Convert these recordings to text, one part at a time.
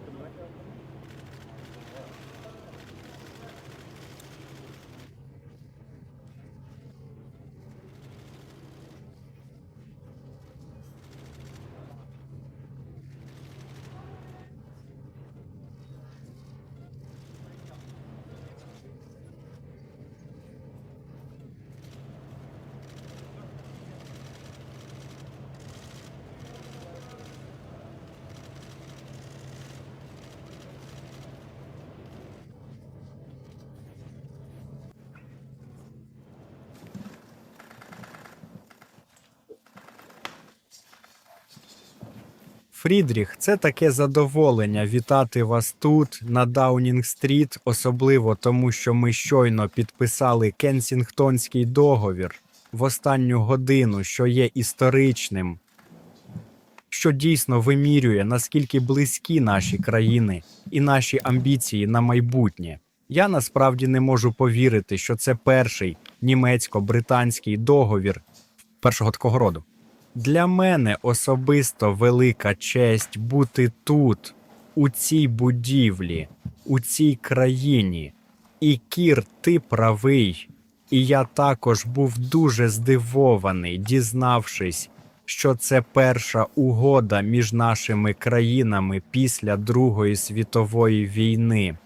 open mic? Фрідріх, це таке задоволення вітати вас тут, на Даунінг-стріт, особливо тому, що ми щойно підписали Кенсінгтонський договір в останню годину, що є історичним, що дійсно вимірює, наскільки близькі наші країни і наші амбіції на майбутнє. Я насправді не можу повірити, що це перший німецько-британський договір першого такого роду. Для мене особисто велика честь бути тут, у цій будівлі, у цій країні. І Кір, ти правий. І я також був дуже здивований, дізнавшись, що це перша угода між нашими країнами після Другої світової війни.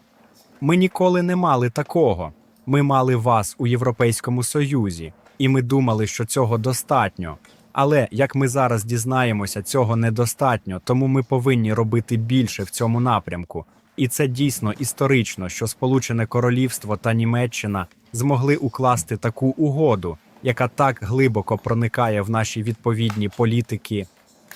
Ми ніколи не мали такого. Ми мали вас у Європейському Союзі, і ми думали, що цього достатньо. Але як ми зараз дізнаємося, цього недостатньо, тому ми повинні робити більше в цьому напрямку. І це дійсно історично, що Сполучене Королівство та Німеччина змогли укласти таку угоду, яка так глибоко проникає в наші відповідні політики